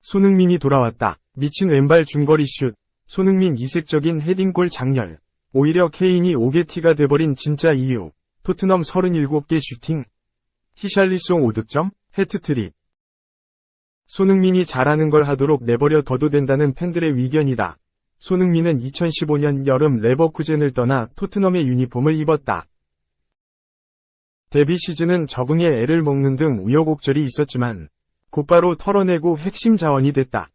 손흥민이 돌아왔다. 미친 왼발 중거리 슛. 손흥민 이색적인 헤딩골 장렬. 오히려 케인이 오게티가 돼버린 진짜 이유. 토트넘 37개 슈팅. 히샬리송 5득점, 해트트릭. 손흥민이 잘하는 걸 하도록 내버려 둬도 된다는 팬들의 위견이다. 손흥민은 2015년 여름 레버쿠젠을 떠나 토트넘의 유니폼을 입었다. 데뷔 시즌은 적응에 애를 먹는 등 우여곡절이 있었지만 곧바로 털어내고 핵심 자원이 됐다.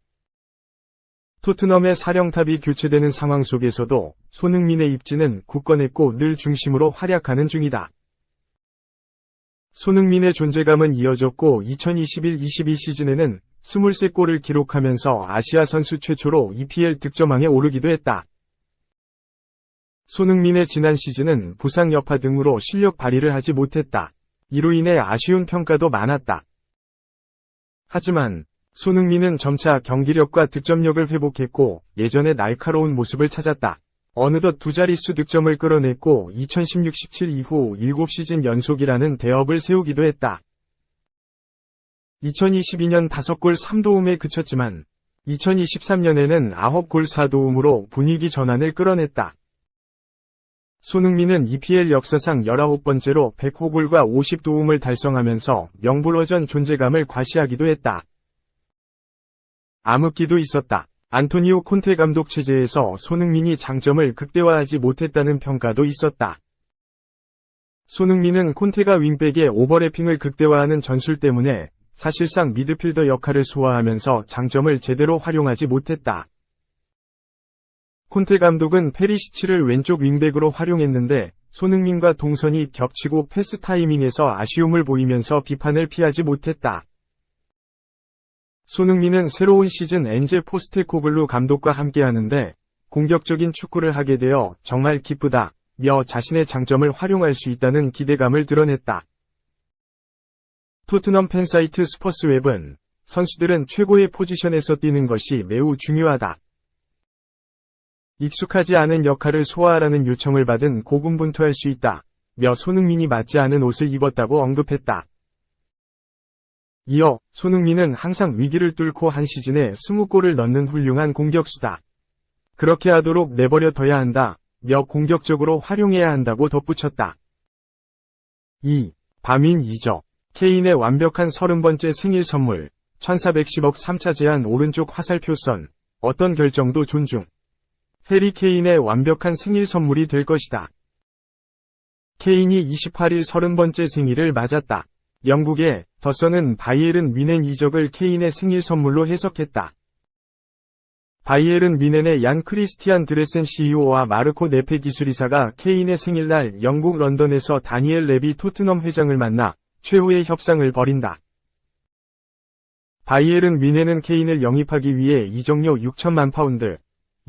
토트넘의 사령탑이 교체되는 상황 속에서도 손흥민의 입지는 굳건했고 늘 중심으로 활약하는 중이다. 손흥민의 존재감은 이어졌고 2021-22 시즌에는 23골을 기록하면서 아시아 선수 최초로 EPL 득점왕에 오르기도 했다. 손흥민의 지난 시즌은 부상 여파 등으로 실력 발휘를 하지 못했다. 이로 인해 아쉬운 평가도 많았다. 하지만 손흥민은 점차 경기력과 득점력을 회복했고 예전의 날카로운 모습을 찾았다. 어느덧 두 자릿수 득점을 끌어냈고 2016-17 이후 7시즌 연속이라는 대업을 세우기도 했다. 2022년 5골 3도움에 그쳤지만 2023년에는 9골 4도움으로 분위기 전환을 끌어냈다. 손흥민은 EPL 역사상 19번째로 100호골과 50도움을 달성하면서 명불허전 존재감을 과시하기도 했다. 암흑기도 있었다. 안토니오 콘테 감독 체제에서 손흥민이 장점을 극대화하지 못했다는 평가도 있었다. 손흥민은 콘테가 윙백의 오버래핑을 극대화하는 전술 때문에 사실상 미드필더 역할을 소화하면서 장점을 제대로 활용하지 못했다. 콘테 감독은 페리시치를 왼쪽 윙백으로 활용했는데 손흥민과 동선이 겹치고 패스 타이밍에서 아쉬움을 보이면서 비판을 피하지 못했다. 손흥민은 새로운 시즌 엔제 포스테코글루 감독과 함께하는데 공격적인 축구를 하게 되어 정말 기쁘다, 며 자신의 장점을 활용할 수 있다는 기대감을 드러냈다. 토트넘 팬사이트 스퍼스웹은 선수들은 최고의 포지션에서 뛰는 것이 매우 중요하다. 익숙하지 않은 역할을 소화하라는 요청을 받은 고군분투할 수 있다. 며 손흥민이 맞지 않은 옷을 입었다고 언급했다. 이어 손흥민은 항상 위기를 뚫고 한 시즌에 20골을 넣는 훌륭한 공격수다. 그렇게 하도록 내버려 둬야 한다. 며 공격적으로 활용해야 한다고 덧붙였다. 2. 밤인 이적. 케인의 완벽한 30번째 생일 선물. 1410억 3차 제한 오른쪽 화살표선. 어떤 결정도 존중. 해리 케인의 완벽한 생일 선물이 될 것이다. 케인이 28일 30번째 생일을 맞았다. 영국의 더선은 바이에른 미넨 이적을 케인의 생일 선물로 해석했다. 바이에른 미넨의 얀 크리스티안 드레센 CEO와 마르코 네페 기술이사가 케인의 생일날 영국 런던에서 다니엘 레비 토트넘 회장을 만나 최후의 협상을 벌인다. 바이에른 미넨은 케인을 영입하기 위해 이적료 6천만 파운드,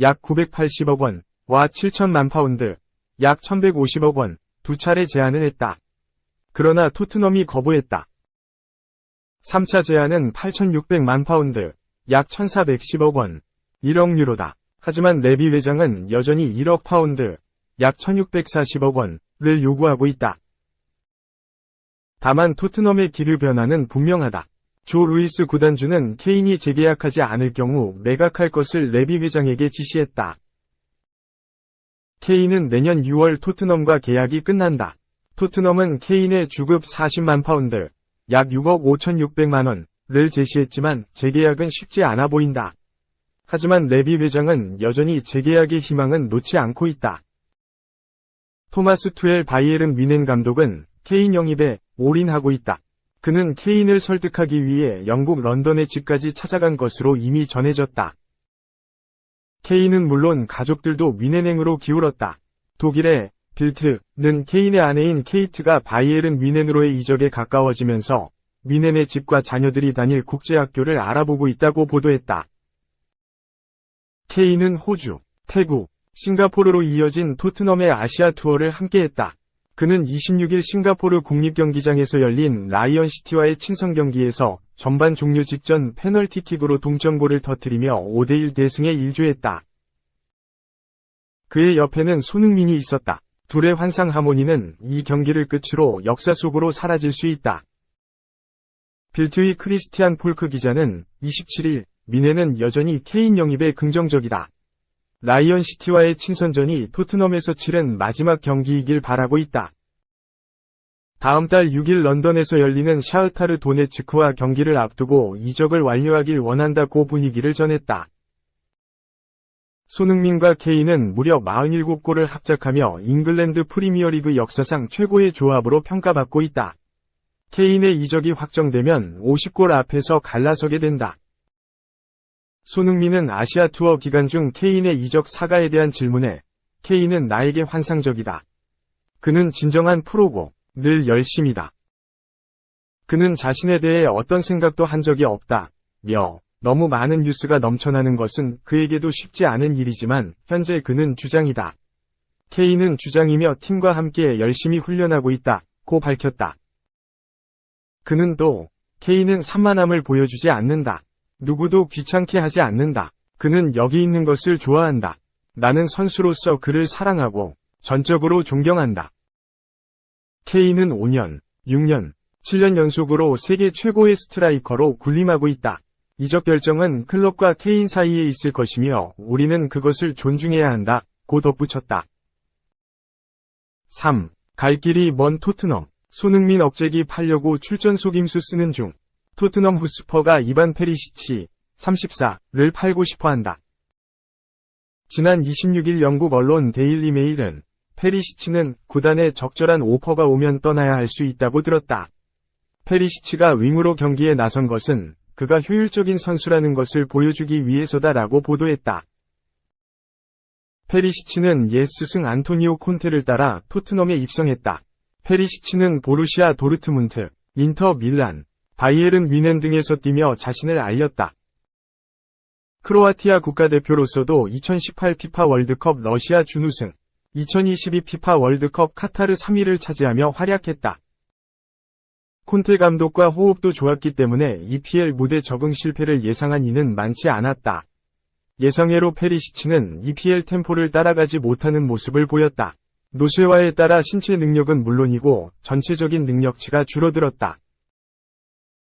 약 980억 원, 와 7천만 파운드, 약 1150억 원, 두 차례 제안을 했다. 그러나 토트넘이 거부했다. 3차 제안은 8,600만 파운드, 약 1,410억 원, 1억 유로다. 하지만 레비 회장은 여전히 1억 파운드, 약 1,640억 원을 요구하고 있다. 다만 토트넘의 기류 변화는 분명하다. 조 루이스 구단주는 케인이 재계약하지 않을 경우 매각할 것을 레비 회장에게 지시했다. 케인은 내년 6월 토트넘과 계약이 끝난다. 토트넘은 케인의 주급 40만 파운드, 약 6억 5,600만 원을 제시했지만 재계약은 쉽지 않아 보인다. 하지만 레비 회장은 여전히 재계약의 희망은 놓지 않고 있다. 토마스 투엘 바이에른 미넨 감독은 케인 영입에 올인하고 있다. 그는 케인을 설득하기 위해 영국 런던의 집까지 찾아간 것으로 이미 전해졌다. 케인은 물론 가족들도 미넨행으로 기울었다. 독일의 빌트는 케인의 아내인 케이트가 바이에른 미넨으로의 이적에 가까워지면서 미넨의 집과 자녀들이 다닐 국제학교를 알아보고 있다고 보도했다. 케인은 호주, 태국, 싱가포르로 이어진 토트넘의 아시아 투어를 함께했다. 그는 26일 싱가포르 국립경기장에서 열린 라이언시티와의 친선 경기에서 전반 종료 직전 페널티킥으로 동점골을 터뜨리며 5대1 대승에 일조했다. 그의 옆에는 손흥민이 있었다. 둘의 환상 하모니는 이 경기를 끝으로 역사 속으로 사라질 수 있다. 빌트의 크리스티안 폴크 기자는 27일 미네는 여전히 케인 영입에 긍정적이다. 라이언 시티와의 친선전이 토트넘에서 치른 마지막 경기이길 바라고 있다. 다음 달 6일 런던에서 열리는 샤흐타르 도네츠크와 경기를 앞두고 이적을 완료하길 원한다고 분위기를 전했다. 손흥민과 케인은 무려 47골을 합작하며 잉글랜드 프리미어리그 역사상 최고의 조합으로 평가받고 있다. 케인의 이적이 확정되면 50골 앞에서 갈라서게 된다. 손흥민은 아시아 투어 기간 중 케인의 이적 사가에 대한 질문에 케인은 나에게 환상적이다. 그는 진정한 프로고 늘 열심이다. 그는 자신에 대해 어떤 생각도 한 적이 없다. 며 너무 많은 뉴스가 넘쳐나는 것은 그에게도 쉽지 않은 일이지만 현재 그는 주장이다. 케인은 주장이며 팀과 함께 열심히 훈련하고 있다. 고 밝혔다. 그는 또 케인은 산만함을 보여주지 않는다. 누구도 귀찮게 하지 않는다. 그는 여기 있는 것을 좋아한다. 나는 선수로서 그를 사랑하고 전적으로 존경한다. 케인은 5년, 6년, 7년 연속으로 세계 최고의 스트라이커로 군림하고 있다. 이적 결정은 클럽과 케인 사이에 있을 것이며 우리는 그것을 존중해야 한다. 고 덧붙였다. 3. 갈 길이 먼 토트넘. 손흥민 억제기 팔려고 출전 속임수 쓰는 중. 토트넘 후스퍼가 이반 페리시치 34를 팔고 싶어 한다. 지난 26일 영국 언론 데일리 메일은 페리시치는 구단에 적절한 오퍼가 오면 떠나야 할 수 있다고 들었다. 페리시치가 윙으로 경기에 나선 것은 그가 효율적인 선수라는 것을 보여주기 위해서다라고 보도했다. 페리시치는 옛 스승 안토니오 콘테를 따라 토트넘에 입성했다. 페리시치는 보루시아 도르트문트, 인터 밀란, 바이에른 위넨 등에서 뛰며 자신을 알렸다. 크로아티아 국가대표로서도 2018 피파 월드컵 러시아 준우승, 2022 피파 월드컵 카타르 3위를 차지하며 활약했다. 콘테 감독과 호흡도 좋았기 때문에 EPL 무대 적응 실패를 예상한 이는 많지 않았다. 예상외로 페리시치는 EPL 템포를 따라가지 못하는 모습을 보였다. 노쇠화에 따라 신체 능력은 물론이고 전체적인 능력치가 줄어들었다.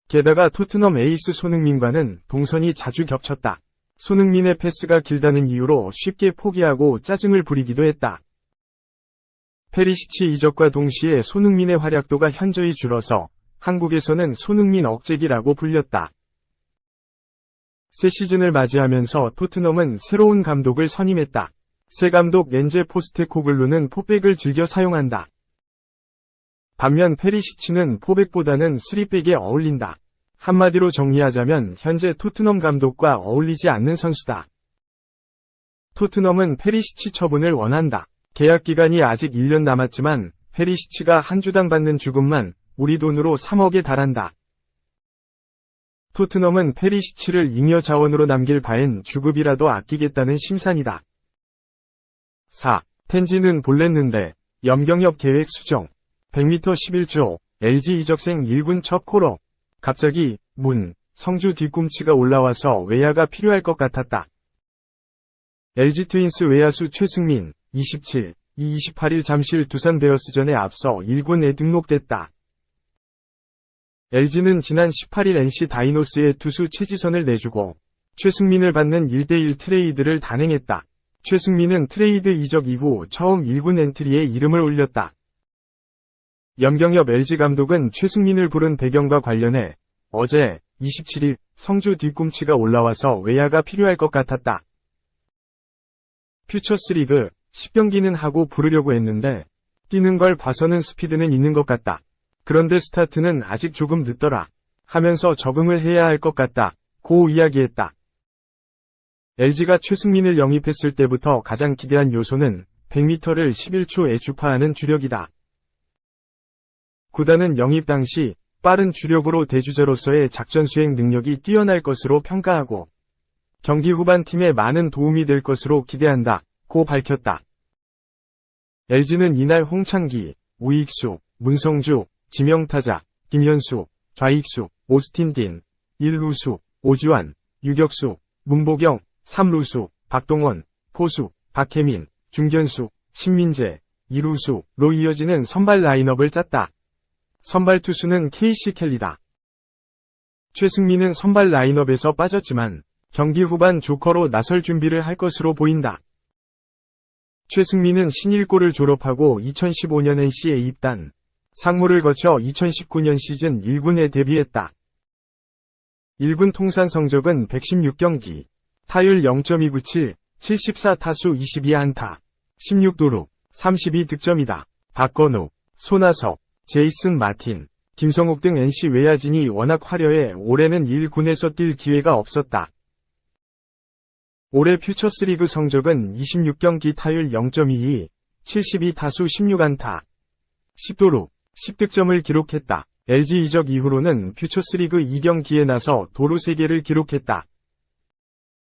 게다가 토트넘 에이스 손흥민과는 동선이 자주 겹쳤다. 손흥민의 패스가 길다는 이유로 쉽게 포기하고 짜증을 부리기도 했다. 페리시치 이적과 동시에 손흥민의 활약도가 현저히 줄어서 한국에서는 손흥민 억제기라고 불렸다. 새 시즌을 맞이하면서 토트넘은 새로운 감독을 선임했다. 새 감독 렌제 포스테코글루는 포백을 즐겨 사용한다. 반면 페리시치는 포백보다는 스리백에 어울린다. 한마디로 정리하자면 현재 토트넘 감독과 어울리지 않는 선수다. 토트넘은 페리시치 처분을 원한다. 계약 기간이 아직 1년 남았지만 페리시치가 한 주당 받는 주급만 우리 돈으로 3억에 달한다. 토트넘은 페리시치를 잉여 자원으로 남길 바엔 주급이라도 아끼겠다는 심산이다. 4. 텐지는 볼랬는데 염경엽 계획 수정 100m 11조 LG 이적생 1군 첫 코너 갑자기 문 성주 뒤꿈치가 올라와서 외야가 필요할 것 같았다. LG 트윈스 외야수 최승민 27, 28일 잠실 두산 베어스전에 앞서 1군에 등록됐다. LG는 지난 18일 NC 다이노스의 투수 최지선을 내주고 최승민을 받는 1대1 트레이드를 단행했다. 최승민은 트레이드 이적 이후 처음 1군 엔트리에 이름을 올렸다. 염경엽 LG 감독은 최승민을 부른 배경과 관련해 어제 27일 성주 뒤꿈치가 올라와서 외야가 필요할 것 같았다. 퓨처스리그 10경기는 하고 부르려고 했는데 뛰는 걸 봐서는 스피드는 있는 것 같다. 그런데 스타트는 아직 조금 늦더라. 하면서 적응을 해야 할 것 같다. 고 이야기했다. LG가 최승민을 영입했을 때부터 가장 기대한 요소는 100m를 11초에 주파하는 주력이다. 구단은 영입 당시 빠른 주력으로 대주자로서의 작전 수행 능력이 뛰어날 것으로 평가하고 경기 후반 팀에 많은 도움이 될 것으로 기대한다. 고 밝혔다. LG는 이날 홍창기, 우익수, 문성주, 지명타자, 김현수, 좌익수, 오스틴 딘, 1루수, 오지환, 유격수, 문보경, 3루수, 박동원, 포수, 박혜민, 중견수, 신민재, 이루수로 이어지는 선발 라인업을 짰다. 선발 투수는 KC 켈리다. 최승민은 선발 라인업에서 빠졌지만 경기 후반 조커로 나설 준비를 할 것으로 보인다. 최승민은 신일고를 졸업하고 2015년 NC에 입단, 상무를 거쳐 2019년 시즌 1군에 데뷔했다. 1군 통산 성적은 116경기, 타율 0.297, 74타수 22안타, 16도루, 32득점이다. 박건우, 손아섭, 제이슨 마틴, 김성욱 등 NC 외야진이 워낙 화려해 올해는 1군에서 뛸 기회가 없었다. 올해 퓨처스리그 성적은 26경기 타율 0.22, 72타수 16안타, 10도루, 10득점을 기록했다. LG 이적 이후로는 퓨처스리그 2경기에 나서 도루 3개를 기록했다.